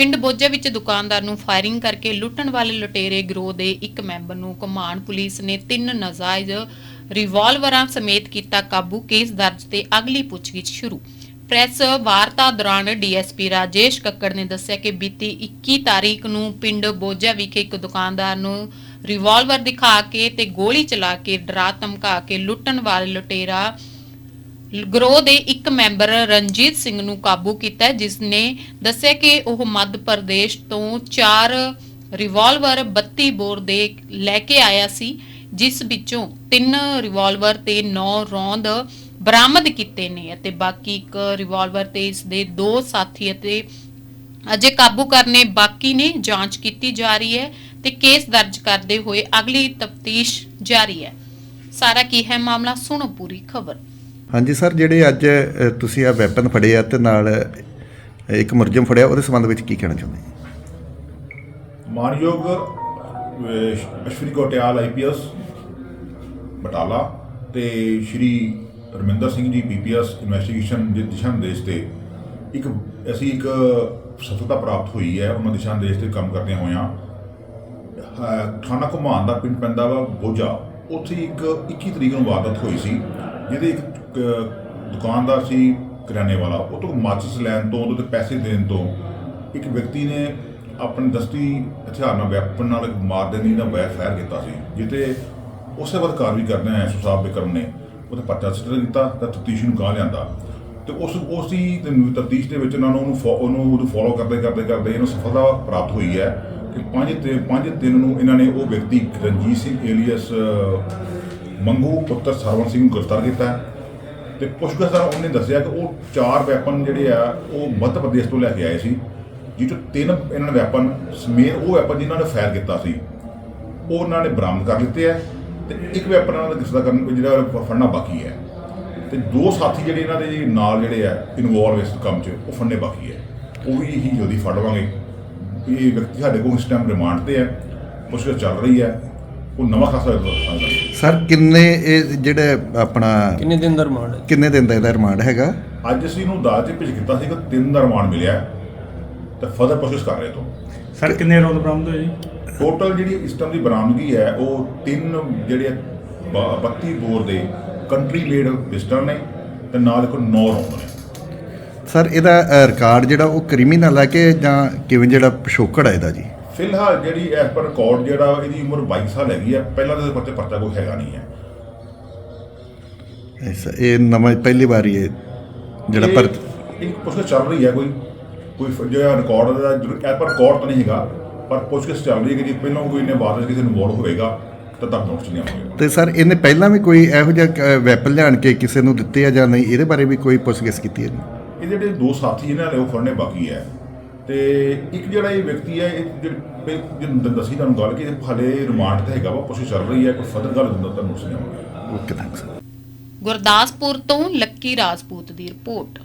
ਪਿੰਡ ਬੋਜਾ ਵਿੱਚ ਦੁਕਾਨਦਾਰ ਨੂੰ ਫਾਇਰਿੰਗ ਕਰਕੇ ਲੁੱਟਣ ਵਾਲੇ ਲੁਟੇਰੇ ਗਰੋਹ ਦੇ ਇੱਕ ਮੈਂਬਰ ਨੂੰ ਕਮਾਨ ਪੁਲਿਸ ਨੇ ਤਿੰਨ ਨਾਜਾਇਜ਼ ਰਿਵਾਲਵਰਾਂ ਸਮੇਤ ਕੀਤਾ ਕਾਬੂ। ਕੇਸ ਦਰਜ ਤੇ ਅਗਲੀ ਪੁੱਛਗਿੱਛ ਸ਼ੁਰੂ। ਪ੍ਰੈਸ ਵਾਰਤਾ ਦੌਰਾਨ ਡੀਐਸਪੀ ਰਾਜੇਸ਼ ਕੱਕੜ ਨੇ ਦੱਸਿਆ ਕਿ ਬੀਤੀ 21 ਤਾਰੀਖ ਨੂੰ ਪਿੰਡ ਬੋਜਾ ਵਿਖੇ ਇੱਕ ਦੁਕਾਨਦਾਰ ਨੂੰ ਰਿਵਾਲਵਰ ਦਿਖਾ ਕੇ ਤੇ ਗੋਲੀ ਚਲਾ ਕੇ ਡਰਾ ਧਮਕਾ ਕੇ ਲੁੱਟਣ ਵਾਲੇ ਲੁਟੇਰਾ ਗਰੋਹ ਦੇ ਇੱਕ ਮੈਂਬਰ ਰਣਜੀਤ ਸਿੰਘ ਨੂੰ ਕਾਬੂ ਕੀਤਾ ਹੈ, ਜਿਸ ਨੇ ਦੱਸਿਆ ਕਿ ਉਹ ਮੱਧ ਪ੍ਰਦੇਸ਼ ਤੋਂ ਚਾਰ ਰਿਵਾਲਵਰ 32 ਬੋਰ ਦੇ ਲੈ ਕੇ ਆਇਆ ਸੀ ਜਿਸ ਵਿੱਚੋਂ ਤਿੰਨ ਰਿਵਾਲਵਰ ਤੇ 9 ਰੌਂਦ ਬਰਾਮਦ ਕੀਤੇ ਨੇ ਅਤੇ ਬਾਕੀ ਇੱਕ ਰਿਵਾਲਵਰ ਤੇ ਇਸ ਦੇ ਦੋ ਸਾਥੀ ਅਤੇ ਅਜੇ ਕਾਬੂ ਕਰਨੇ ਬਾਕੀ ਨੇ ਜਾਂਚ ਕੀਤੀ ਜਾ ਰਹੀ ਹੈ ਤੇ ਕੇਸ ਦਰਜ ਕਰਦੇ ਹੋਏ ਅਗਲੀ ਤਫਤੀਸ਼ ਜਾਰੀ ਹੈ। ਸਾਰਾ ਕੀ ਹੈ ਮਾਮਲਾ ਸੁਣੋ ਪੂਰੀ ਖਬਰ। ਹਾਂਜੀ ਸਰ ਜਿਹੜੇ ਅੱਜ ਤੁਸੀਂ ਆ ਵੈਪਨ ਫੜੇ ਆ ਤੇ ਨਾਲ ਇੱਕ ਮੁਰਜਮ ਫੜਿਆ ਉਹਦੇ ਸੰਬੰਧ ਵਿੱਚ ਕੀ ਕਹਿਣਾ ਚਾਹੁੰਦੇ ਜੀ ਮਾਨਯੋਗ ਅਹ, ਅਸ਼ਵਨੀ ਕੋਟਿਆਲ ਆਈਪੀਐਸ ਬਟਾਲਾ ਤੇ ਸ਼੍ਰੀ ਰਮਿੰਦਰ ਸਿੰਘ ਜੀ ਪੀਪੀਐਸ ਇਨਵੈਸਟੀਗੇਸ਼ਨ ਦੇ ਦਿਸ਼ਾ ਨਿਰਦੇਸ਼ ਤੇ ਇੱਕ ਅਸੀਂ ਇੱਕ ਸਫਲਤਾ ਪ੍ਰਾਪਤ ਹੋਈ ਹੈ ਉਹਨਾਂ ਦਿਸ਼ਾ ਨਿਰਦੇਸ਼ ਤੇ ਕੰਮ ਕਰਦੇ ਹੋਇਆਂ। ਥਾਣਾ ਘੁਮਾਨ ਦਾ ਪਿੰਡ ਪੈਂਦਾ ਵਾ ਬੋਝਾ। ਉੱਥੇ ਇੱਕ 21 ਤਰੀਕ ਨੂੰ ਵਾਰਦਾਤ ਹੋਈ ਸੀ ਜਿਹਦੇ ਇੱਕ ਦੁਕਾਨਦਾਰ ਸੀ, ਕਰਿਆਨੇ ਵਾਲਾ। ਉਹ ਤੋਂ ਮਾਚਿਸ ਲੈਣ ਤੋਂ, ਉਹਦੇ ਤੇ ਪੈਸੇ ਦੇਣ ਤੋਂ, ਇੱਕ ਵਿਅਕਤੀ ਨੇ ਆਪਣੇ ਦਸਤੀ ਹਥਿਆਰ ਨਾਲ, ਵੈਪਨ ਨਾਲ ਮਾਰ ਦੇਣ ਦੀ ਦਾ ਵੈਰ ਫਾਇਰ ਕੀਤਾ ਸੀ ਜਿੱਤੇ ਉਸੇ ਵਕਤ ਕਾਰਵਾਈ ਕਰਦੇ ਆ, ਐਸਓ ਸਾਹਿਬ ਬਿਕਰਮ ਨੇ। ਉਹਦੇ ਪਰਚਾ ਸਿੱਟਰ ਕੀਤਾ ਤਾਂ ਤਫਤੀਸ਼ ਨੂੰ ਗਾਹ ਲਿਆਂਦਾ। ਤੇ ਉਸ ਉਸ ਦੀ ਤਫਤੀਸ਼ ਦੇ ਵਿੱਚ ਇਹਨਾਂ ਨੂੰ, ਉਹਨੂੰ ਫੋ- ਉਹਨੂੰ ਉਹਨੂੰ ਫੋਲੋ ਕਰਦੇ ਕਰਦੇ ਕਰਦੇ ਇਹਨੂੰ ਸਫਲਤਾ ਪ੍ਰਾਪਤ ਹੋਈ ਹੈ ਕਿ ਪੰਜ ਤੇ, ਪੰਜ ਦਿਨ ਨੂੰ ਇਹਨਾਂ ਨੇ ਉਹ ਵਿਅਕਤੀ ਰਣਜੀਤ ਸਿੰਘ ਏਲੀਅਸ ਮੰਗੂ ਪੁੱਤਰ ਸਰਵਣ ਸਿੰਘ ਨੂੰ ਗ੍ਰਿਫਤਾਰ ਕੀਤਾ। ਤੇ ਪੁੱਛਗਿੱਛ ਦੌਰਾਨ ਉਹਨੇ ਦੱਸਿਆ ਕਿ ਉਹ ਚਾਰ ਵੈਪਨ ਜਿਹੜੇ ਆ, ਉਹ ਮੱਧ ਪ੍ਰਦੇਸ਼ ਤੋਂ ਲੈ ਕੇ ਆਏ ਸੀ, ਜਿਹ ਚੋਂ ਤਿੰਨ ਇਹਨਾਂ ਨੇ ਵੈਪਨ ਸਮੇਤ ਉਹ ਵੈਪਨ ਜਿਨ੍ਹਾਂ ਨੇ ਫਾਇਰ ਕੀਤਾ ਸੀ, ਉਹ ਉਹਨਾਂ ਨੇ ਬਰਾਮਦ ਕਰ ਲਿੱਤੇ ਆ ਤੇ ਇੱਕ ਵੈਪਨ ਇਹਨਾਂ ਦਾ ਗ੍ਰਿਫਤਾਰ ਕਰਨ, ਜਿਹੜਾ ਫੜਨਾ ਬਾਕੀ ਹੈ। ਤੇ ਦੋ ਸਾਥੀ ਜਿਹੜੇ ਇਹਨਾਂ ਦੇ ਨਾਲ ਜਿਹੜੇ ਆ ਇਨਵੋਲਵ ਇਸ ਕੰਮ 'ਚ, ਉਹ ਫੜਨੇ ਬਾਕੀ ਹੈ। ਉਹ ਵੀ ਹੀ ਜਲਦੀ ਫੜ ਲਵਾਂਗੇ। ਇਹ ਵਿਅਕਤੀ ਸਾਡੇ ਕੋਲ ਇਸ ਟਾਈਮ ਰਿਮਾਂਡ ਤੇ ਹੈ, ਪੁੱਛਗਿੱਛ ਚੱਲ ਰਹੀ ਹੈ। ਉਹ ਨਵਾਂ ਖਾਸਾ ਦੱਸਾਂਗਾ ਸਰ। ਕਿੰਨੇ ਇਹ ਜਿਹੜੇ ਆਪਣਾ ਕਿੰਨੇ ਦਿਨ ਦਾ ਰਿਮਾਂਡ ਹੈ? ਕਿੰਨੇ ਦਿਨ ਦਾ ਇਹਦਾ ਰਿਮਾਂਡ ਹੈਗਾ? ਅੱਜ ਅਸੀਂ ਇਹਨੂੰ ਅਦਾਲਤ 'ਚ ਭੇਜ ਕੀਤਾ ਸੀ ਕਿ ਤਿੰਨ ਦਾ ਰਿਮਾਂਡ ਮਿਲਿਆ ਹੈ ਤੇ ਫਰਦਰ ਪ੍ਰੋਸੈਸ ਕਰ ਰਹੇ ਤੋਂ। ਸਰ ਕਿੰਨੇ ਰੌਂਦ ਬਰਾਮਦ ਹੋਏ ਜੀ? ਟੋਟਲ ਜਿਹੜੀ ਇਸ ਟਾਈਮ ਦੀ ਬਰਾਮਦਗੀ ਹੈ ਉਹ ਤਿੰਨ ਜਿਹੜੇ ਬ- 32 ਬੋਰ ਦੇ ਕੰਟਰੀ ਮੇਡ ਪਿਸਟਲ ਨੇ ਤੇ ਨਾਲ ਇੱਕ 9 ਰੌਂਦ ਨੇ ਸਰ ਇਹਦਾ ਰਿਕਾਰਡ ਜਿਹੜਾ ਉਹ ਕ੍ਰਿਮੀਨਲ ਹੈ ਕਿ ਜਾਂ ਕਿਵੇਂ ਜਿਹੜਾ ਪਿਛੋਕੜ ਹੈ ਇਹਦਾ ਜੀ? ਫਿਲਹਾਲ ਜਿਹੜੀ ਐਸ ਪਰ ਰਿਕਾਰਡ ਜਿਹੜਾ ਇਹਦੀ ਉਮਰ 22 ਸਾਲ ਹੈਗੀ ਹੈ ਪਹਿਲਾਂ ਤਾਂ ਇਹਦੇ ਪਰਚੇ ਪਰਚਾ ਕੋਈ ਹੈਗਾ ਨਹੀਂ ਹੈ। ਐਸਾ ਇਹ ਨਵਾਂ ਪਹਿਲੀ ਵਾਰੀ ਇਹ ਜਿਹੜਾ ਪਰ ਇੱਕ ਪੁੱਛਗਿੱਛ ਚੱਲ ਰਹੀ ਹੈ ਕੋਈ ਕੋਈ ਜਿਹੜਾ ਰਿਕਾਰਡ ਦਾ ਐਸ ਪਰ ਰਿਕਾਰਡ ਤਾਂ ਨਹੀਂ ਹੈਗਾ ਪਰ ਪੁੱਛਗਿੱਛ ਚੱਲ ਰਹੀ ਹੈ ਕਿ ਜੇ ਪਹਿਲਾਂ ਕੋਈ ਨੇ ਬਾਅਦ ਵਿੱਚ ਕਿਸੇ ਨੂੰ ਇਨਵੋਲਵ ਹੋਵੇਗਾ ਤਾਂ ਤਬ ਨੋਟਿਸ ਨਹੀਂ ਆਉਂਗੇ ਤੇ ਸਰ ਇਹਨੇ ਪਹਿਲਾਂ ਵੀ ਕੋਈ ਇਹੋ ਜਿਹਾ ਵੈਪਨ ਲਿਆਣ ਕੇ ਕਿਸੇ ਨੂੰ ਦਿੱਤੇ ਆ ਜਾਂ ਨਹੀਂ? ਇਹਦੇ ਬਾਰੇ ਵੀ ਕੋਈ ਪੁੱਛਗਿੱਛ ਕੀਤੀ ਹੈ ਜੀ? ਇਹ ਜਿਹੜੇ ਦੋ ਸਾਥੀ ਇਹਨਾਂ ਨੇ ਉਹ ਫੜਨੇ ਬਾਕੀ ਹੈ। ਤੇ ਇੱਕ ਜਿਹੜਾ ਇਹ ਵਿਅਕਤੀ ਹੈ ਇਹ ਜਿਹੜਾ ਦੱਸੀ ਤੁਹਾਨੂੰ ਗੱਲ ਕਿ ਇਹ ਹਾਲੇ ਰਿਮਾਂਡ ਤੇ ਹੈਗਾ ਵਾ ਪੁੱਛ ਚੱਲ ਰਹੀ ਹੈ ਕੋਈ ਫਰਦਰ ਗੱਲ ਦਿੰਦਾ ਤੁਹਾਨੂੰ ਆਉਂਗੇ ਓਕੇ ਥੈਂਕਸ ਗੁਰਦਾਸਪੁਰ ਤੋਂ ਲੱਕੀ ਰਾਜਪੂਤ ਦੀ ਰਿਪੋਰਟ।